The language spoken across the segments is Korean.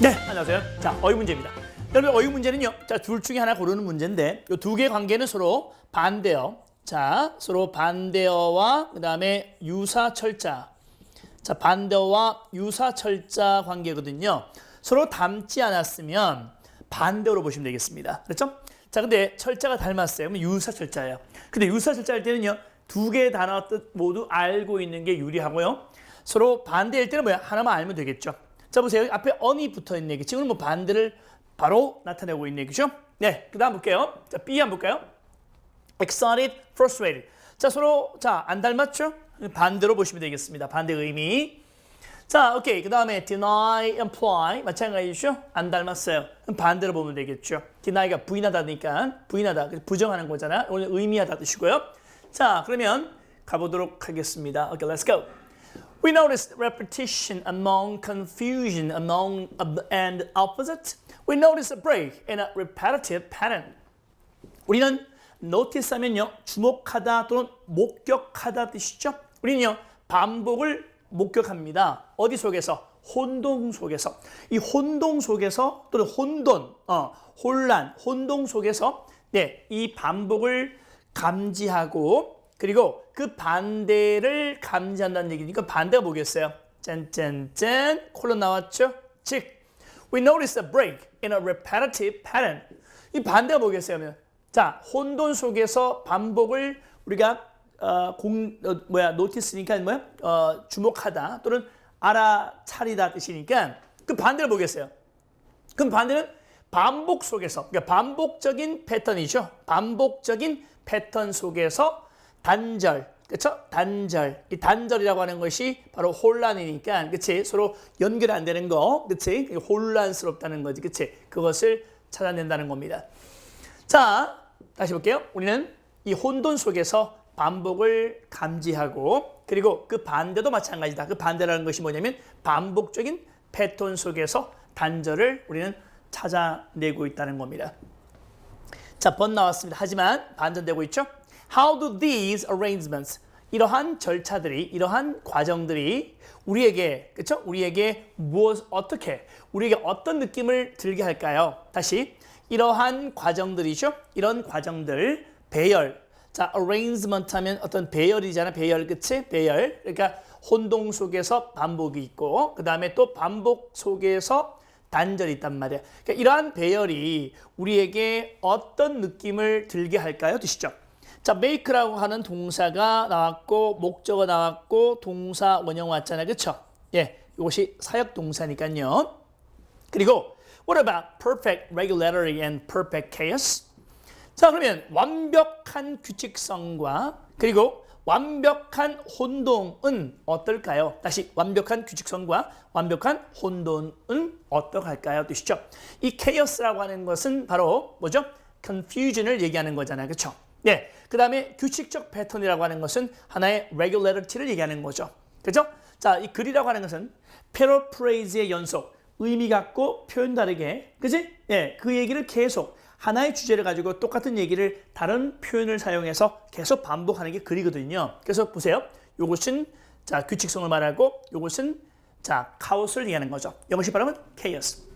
네, 안녕하세요. 자, 어휘 문제입니다. 여러분, 어휘 문제는요. 자, 둘 중에 하나 고르는 문제인데 이 두 개의 관계는 서로 반대어. 자, 서로 반대어와 그다음에 유사 철자. 자, 반대어와 유사 철자 관계거든요. 서로 닮지 않았으면 반대어로 보시면 되겠습니다. 그렇죠? 자, 근데 철자가 닮았어요. 그러면 유사 철자예요. 근데 유사 철자일 때는요. 두 개의 단어 뜻 모두 알고 있는 게 유리하고요. 서로 반대일 때는 뭐야? 하나만 알면 되겠죠. 자 보세요. 앞에 on이 붙어 있는 얘기. 지금 뭐 반대를 바로 나타내고 있는 얘기죠. 네, 그다음 볼게요. 자, B 한번 볼까요? excited, frustrated. 자, 서로 자, 안 닮았죠? 반대로 보시면 되겠습니다. 반대 의미. 자, 오케이. 그다음에 deny, imply 마찬가지죠? 안 닮았어요. 반대로 보면 되겠죠. deny가 부인하다니까 부인하다, 부정하는 거잖아. 오늘 의미하다 뜻이고요. 자, 그러면 가보도록 하겠습니다. 오케이, go. We notice repetition among confusion among and opposite. We notice a break in a repetitive pattern. 우리는 notice 하면요. 주목하다 또는 목격하다 뜻이죠. 우리는요. 반복을 목격합니다. 어디 속에서? 혼동 속에서. 이 혼동 속에서 또는 혼돈, 어, 혼란, 혼동 속에서 네, 이 반복을 감지하고 그리고 그 반대를 감지한다는 얘기니까 반대가 뭐겠어요? 짠짠짠 콜론 나왔죠? 즉, we notice a break in a repetitive pattern. 이 반대가 뭐겠어요? 자, 혼돈 속에서 반복을 우리가 어, 공 어, 뭐야 노티스니까 뭐야 어, 주목하다 또는 알아차리다 뜻이니까 그 반대를 뭐겠어요? 그럼 반대는 반복 속에서 그러니까 반복적인 패턴이죠. 반복적인 패턴 속에서 단절 그렇죠? 단절 이 단절이라고 하는 것이 바로 혼란이니까 그렇지 서로 연결 안 되는 거 그렇지 혼란스럽다는 거지 그렇지 그것을 찾아낸다는 겁니다. 자 다시 볼게요. 우리는 이 혼돈 속에서 반복을 감지하고 그리고 그 반대도 마찬가지다. 그 반대라는 것이 뭐냐면 반복적인 패턴 속에서 단절을 우리는 찾아내고 있다는 겁니다. 자, 번 나왔습니다. 하지만 반전되고 있죠? How do these arrangements 이러한 절차들이 이러한 과정들이 우리에게 그렇죠? 우리에게 무엇 어떻게 우리에게 어떤 느낌을 들게 할까요? 다시 이러한 과정들이죠. 이런 과정들 배열 자, arrangement 하면 어떤 배열이잖아. 배열, 그치? 배열. 그러니까 혼동 속에서 반복이 있고, 그 다음에 또 반복 속에서 단절이 있단 말이야. 그러니까 이러한 배열이 우리에게 어떤 느낌을 들게 할까요? 드시죠. 자, make라고 하는 동사가 나왔고, 목적어 나왔고, 동사 원형 왔잖아요. 그쵸? 예, 이것이 사역 동사니까요. 그리고 what about perfect regularity and perfect chaos? 자, 그러면 완벽한 규칙성과 그리고 완벽한 혼동은 어떨까요? 다시 완벽한 규칙성과 완벽한 혼돈은 어떡할까요? 뜻이죠. 이 chaos라고 하는 것은 바로 뭐죠? confusion을 얘기하는 거잖아요. 그렇죠? 네. 그 다음에 규칙적 패턴이라고 하는 것은 하나의 regularity를 얘기하는 거죠. 그렇죠? 자, 이 글이라고 하는 것은 패러프레이즈의 연속, 의미 갖고 표현 다르게, 그지? 예, 그 얘기를 계속 하나의 주제를 가지고 똑같은 얘기를 다른 표현을 사용해서 계속 반복하는 게 글이거든요. 그래서 보세요. 요것은 자 규칙성을 말하고 요것은 자 카오스를 얘기하는 거죠. 영어식 발음은 chaos.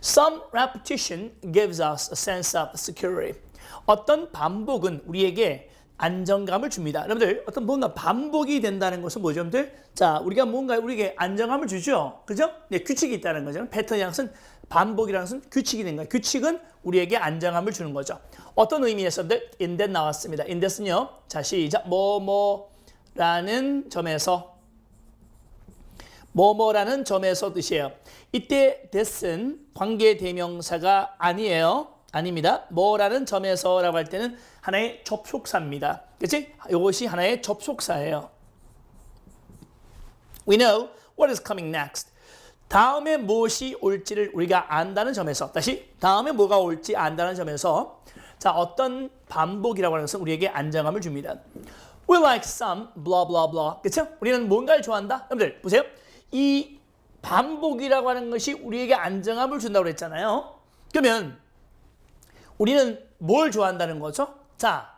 Some repetition gives us a sense of security. 어떤 반복은 우리에게 안정감을 줍니다. 여러분들 어떤 뭔가 반복이 된다는 것은 뭐죠, 여러분들? 자, 우리가 뭔가 우리에게 안정감을 주죠, 그죠? 네, 규칙이 있다는 거죠. 패턴이라는 것은 반복이라는 것은 규칙이 된 거예요. 규칙은 우리에게 안정감을 주는 거죠. 어떤 의미에서 in that 나왔습니다. that은요, 자 시작 뭐뭐라는 점에서 뭐뭐라는 점에서 뜻이에요. 이때 that은 관계 대명사가 아니에요. 아닙니다. 뭐라는 점에서라고 할 때는 하나의 접속사입니다. 그치? 이것이 하나의 접속사예요. We know what is coming next. 다음에 무엇이 올지를 우리가 안다는 점에서 다시 다음에 뭐가 올지 안다는 점에서 자 어떤 반복이라고 하는 것은 우리에게 안정감을 줍니다. We like some blah blah blah. 그렇죠? 우리는 뭔가를 좋아한다. 여러분들 보세요. 이 반복이라고 하는 것이 우리에게 안정감을 준다고 그랬잖아요. 그러면 우리는 뭘 좋아한다는 거죠? 자,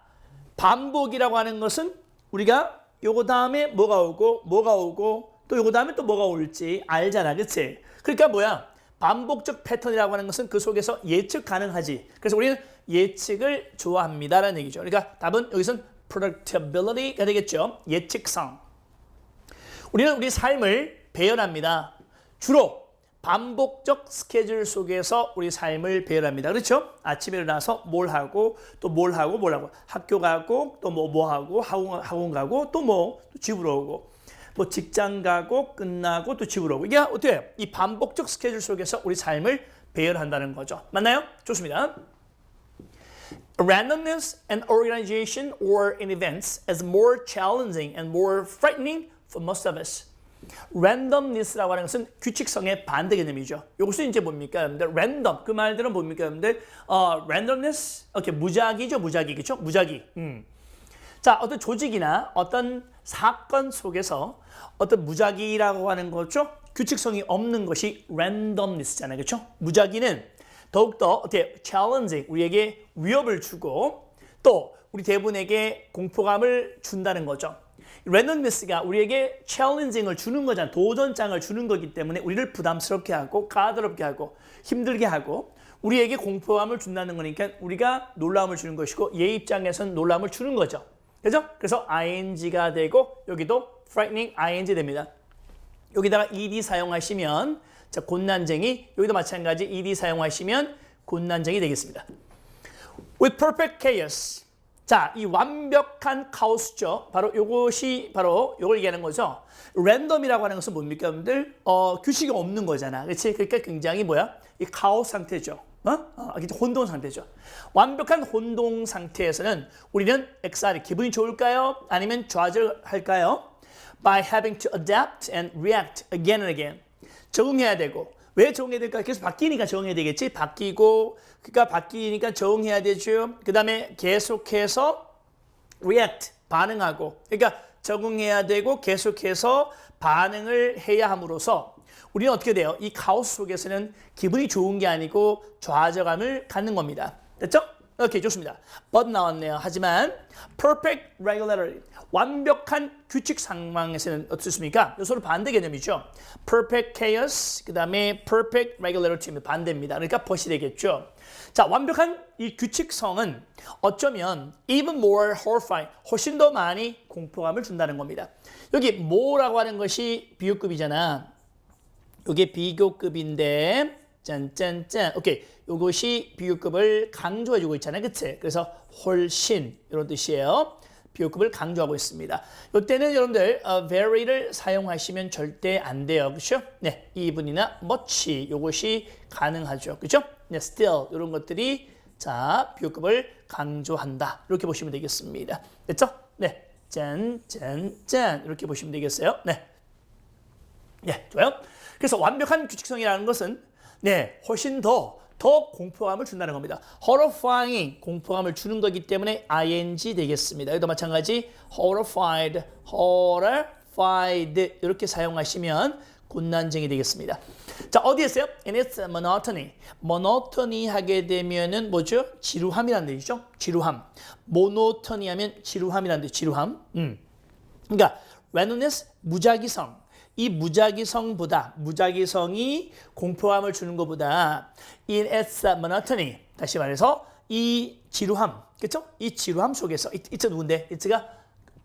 반복이라고 하는 것은 우리가 요거 다음에 뭐가 오고 뭐가 오고 또 요거 다음에 또 뭐가 올지 알잖아. 그치? 그러니까 뭐야? 반복적 패턴이라고 하는 것은 그 속에서 예측 가능하지. 그래서 우리는 예측을 좋아합니다라는 얘기죠. 그러니까 답은 여기서는 predictability가 되겠죠. 예측성. 우리는 우리 삶을 배열합니다. 주로 반복적 스케줄 속에서 우리 삶을 배열합니다. 그렇죠? 아침에 일어나서 뭘 하고 또 뭘 하고 뭘 하고 학교 가고 또뭐뭐 하고 학원, 학원 가고 또 뭐 집으로 오고 뭐 직장 가고 끝나고 또 집으로 오고 이게 어떻게 해요? 이 반복적 스케줄 속에서 우리 삶을 배열한다는 거죠. 맞나요? 좋습니다. Randomness and organization or in events is more challenging and more frightening for most of us. Randomness라고 하는 것은 규칙성의 반대 개념이죠. 이것은 이제 뭡니까, 여러분들? random 그 말들은 뭡니까, 여러분들? 어, randomness, 오케이 무작위죠, 무작위, 그렇죠? 무작위. 음. 자, 어떤 조직이나 어떤 사건 속에서 어떤 무작위라고 하는 거죠. 규칙성이 없는 것이 randomness잖아요, 그렇죠? 무작위는 더욱더 어떻게 challenging 우리에게 위협을 주고 또 우리 대부분에게 공포감을 준다는 거죠. 랜덤니스가 우리에게 챌린징을 주는 거잖아. 도전장을 주는 거기 때문에 우리를 부담스럽게 하고 가드럽게 하고 힘들게 하고 우리에게 공포감을 준다는 거니까 우리가 놀라움을 주는 것이고 얘 입장에서는 놀라움을 주는 거죠. 그죠? 그래서 ing가 되고 여기도 frightening ing 됩니다. 여기다가 ed 사용하시면 자, 곤난쟁이 여기도 마찬가지 ed 사용하시면 곤난쟁이 되겠습니다. With perfect chaos. 자, 이 완벽한 카오스죠. 바로 이것이 바로 이걸 얘기하는 거죠. 랜덤이라고 하는 것은 뭡니까, 여러분들? 어, 규칙이 없는 거잖아. 그렇지? 그러니까 굉장히 뭐야? 이 카오스 상태죠. 어? 어, 혼동 상태죠. 완벽한 혼동 상태에서는 우리는 XR이 기분이 좋을까요? 아니면 좌절할까요? By having to adapt and react again and again. 적응해야 되고 왜 적응해야 될까? 계속 바뀌니까 적응해야 되겠지. 바뀌고 그러니까 바뀌니까 적응해야 되죠. 그 다음에 계속해서 react 반응하고 그러니까 적응해야 되고 계속해서 반응을 해야 함으로써 우리는 어떻게 돼요? 이 카오스 속에서는 기분이 좋은 게 아니고 좌절감을 갖는 겁니다. 됐죠? 오케이 좋습니다. but 나왔네요. 하지만 perfect regularity 완벽한 규칙 상황에서는 어떻습니까? 서로 반대 개념이죠. perfect chaos 그 다음에 perfect regularity 반대입니다. 그러니까 벗이 되겠죠. 자 완벽한 이 규칙성은 어쩌면 even more horrifying 훨씬 더 많이 공포감을 준다는 겁니다. 여기 more라고 하는 것이 비교급이잖아. 이게 비교급인데 짠짠짠. 오케이. 이것이 비교급을 강조해 주고 있잖아요. 그치? 그래서 훨씬 이런 뜻이에요. 비교급을 강조하고 있습니다. 이때는 여러분들 어, very를 사용하시면 절대 안 돼요. 그렇죠? 네. even이나 much 이것이 가능하죠. 그렇죠? 네, still 이런 것들이 자, 비교급을 강조한다. 이렇게 보시면 되겠습니다. 됐죠? 네. 짠, 짠, 짠. 이렇게 보시면 되겠어요. 네. 네, 좋아요. 그래서 완벽한 규칙성이라는 것은 네, 훨씬 더, 더 공포감을 준다는 겁니다. horrifying, 공포감을 주는 거기 때문에 ing 되겠습니다. 여기도 마찬가지 horrified, horrified 이렇게 사용하시면 곤난쟁이 되겠습니다. 자, 어디 있어요? And it's monotony. monotony 하게 되면은 뭐죠? 지루함이라는 뜻이죠. 지루함. monotony 하면 지루함이라는 뜻, 지루함. 음. 그러니까 randomness, 무작위성. 이 무작위성보다 무작위성이 공포감을 주는 것보다 in its monotony 다시 말해서 이 지루함 그렇죠? 이 지루함 속에서 it's 누군데? it's가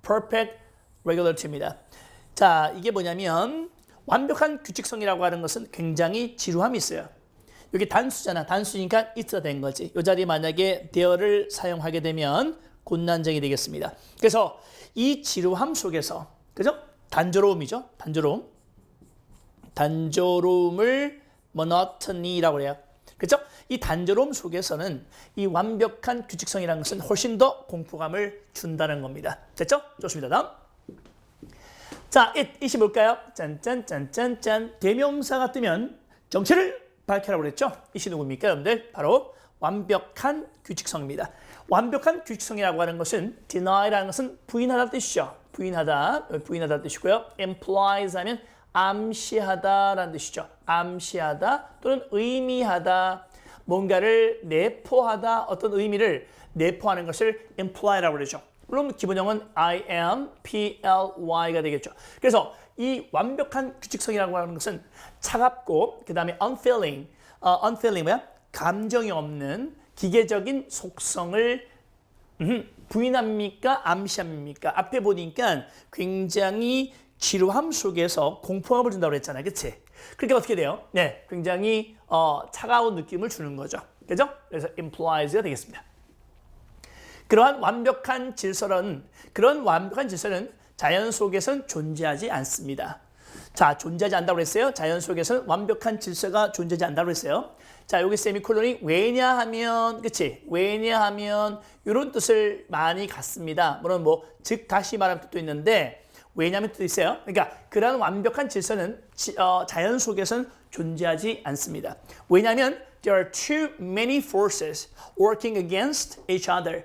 perfect regularity입니다. 자 이게 뭐냐면 완벽한 규칙성이라고 하는 것은 굉장히 지루함이 있어요. 여기 단수잖아. 단수니까 it가 된 거지. 이 자리에 만약에 there를 사용하게 되면 곤난쟁이 되겠습니다. 그래서 이 지루함 속에서 그죠? 단조로움이죠. 단조로움. 단조로움을 monotony라고 해요. 그렇죠? 이 단조로움 속에서는 이 완벽한 규칙성이라는 것은 훨씬 더 공포감을 준다는 겁니다. 됐죠? 좋습니다. 다음. 자, it, it이 뭘까요? 짠짠짠짠짠. 대명사가 뜨면 정체를 밝혀라고 그랬죠? it이 누굽니까, 여러분들? 바로 완벽한 규칙성입니다. 완벽한 규칙성이라고 하는 것은 deni라는 것은 부인하다는 뜻이죠. 부인하다, 부인하다 뜻이고요. implies 하면 암시하다라는 뜻이죠. 암시하다 또는 의미하다, 뭔가를 내포하다, 어떤 의미를 내포하는 것을 imply라고 그러죠. 물론 기본형은 I am, P, L, Y가 되겠죠. 그래서 이 완벽한 규칙성이라고 하는 것은 차갑고 그 다음에 unfeeling, 어, unfeeling 뭐야? 감정이 없는 기계적인 속성을 음, 부인합니까? 암시합니까? 앞에 보니까 굉장히 지루함 속에서 공포감을 준다고 그랬잖아요. 그치? 그렇게 어떻게 돼요? 네, 굉장히 어, 차가운 느낌을 주는 거죠. 그죠? 그래서 implies가 되겠습니다. 그러한 완벽한 질서는 그런 완벽한 질서는 자연 속에선 존재하지 않습니다. 자, 존재하지 않다고 그랬어요. 자연 속에서는 완벽한 질서가 존재하지 않다고 그랬어요. 자, 여기 세미콜론이 왜냐하면 그치? 왜냐하면 이런 뜻을 많이 갖습니다. 물론 뭐 즉 다시 말하는 뜻도 있는데 왜냐하면 뜻도 있어요. 그러니까 그러한 완벽한 질서는 지- 어, 자연 속에서는 존재하지 않습니다. 왜냐하면 there are too many forces working against each other.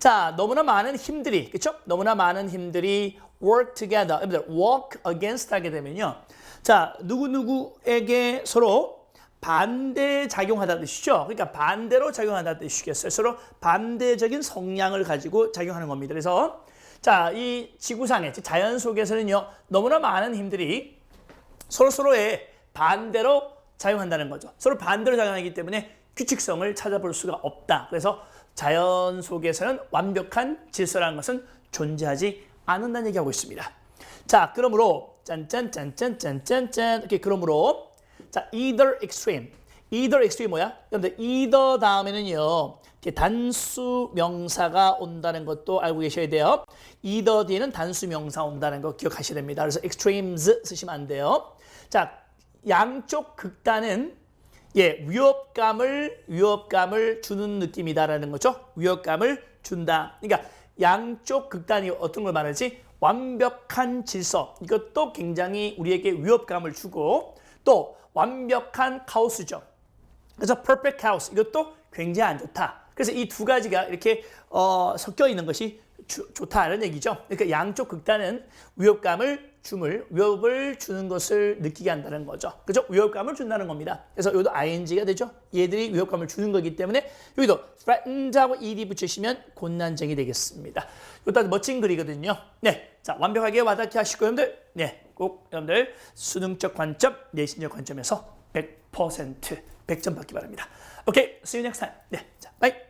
자, 너무나 많은 힘들이, 그렇죠? 너무나 많은 힘들이 work together, 여러분들 walk against 하게 되면요. 자, 누구누구에게 서로 반대 작용하다는 뜻이죠. 그러니까 반대로 작용한다는 뜻이겠어요. 서로 반대적인 성향을 가지고 작용하는 겁니다. 그래서 자, 이 지구상의 즉 자연 속에서는요. 너무나 많은 힘들이 서로 서로의 반대로 작용한다는 거죠. 서로 반대로 작용하기 때문에 규칙성을 찾아볼 수가 없다. 그래서 자연 속에서는 완벽한 질서라는 것은 존재하지 않는다는 얘기하고 있습니다. 자, 그러므로 짠짠짠짠짠짠짠 이렇게 그러므로 자, either extreme. either extreme 뭐야? 여러분들 either 다음에는요. 단수 명사가 온다는 것도 알고 계셔야 돼요. either 뒤에는 단수 명사 온다는 거 기억하셔야 됩니다. 그래서 extremes 쓰시면 안 돼요. 자, 양쪽 극단은 예, 위협감을 위협감을 주는 느낌이다라는 거죠. 위협감을 준다. 그러니까 양쪽 극단이 어떤 걸 말하지? 완벽한 질서. 이것도 굉장히 우리에게 위협감을 주고 또 완벽한 카오스죠. 그래서 perfect chaos 이것도 굉장히 안 좋다. 그래서 이 두 가지가 이렇게 어, 섞여 있는 것이 주- 좋다는 얘기죠. 그러니까 양쪽 극단은 위협감을 줌을 위협을 주는 것을 느끼게 한다는 거죠. 그죠? 위협감을 준다는 겁니다. 그래서 여기도 ing가 되죠. 얘들이 위협감을 주는 거기 때문에 여기도 threatened하고 ed 붙이시면 곤란쟁이 되겠습니다. 이것도 아주 멋진 글이거든요. 네, 자 완벽하게 와닿게 하시고 여러분들, 네, 꼭 여러분들 수능적 관점, 내신적 관점에서 100% 100점 받기 바랍니다. 오케이, see you next time. 네, 자, bye.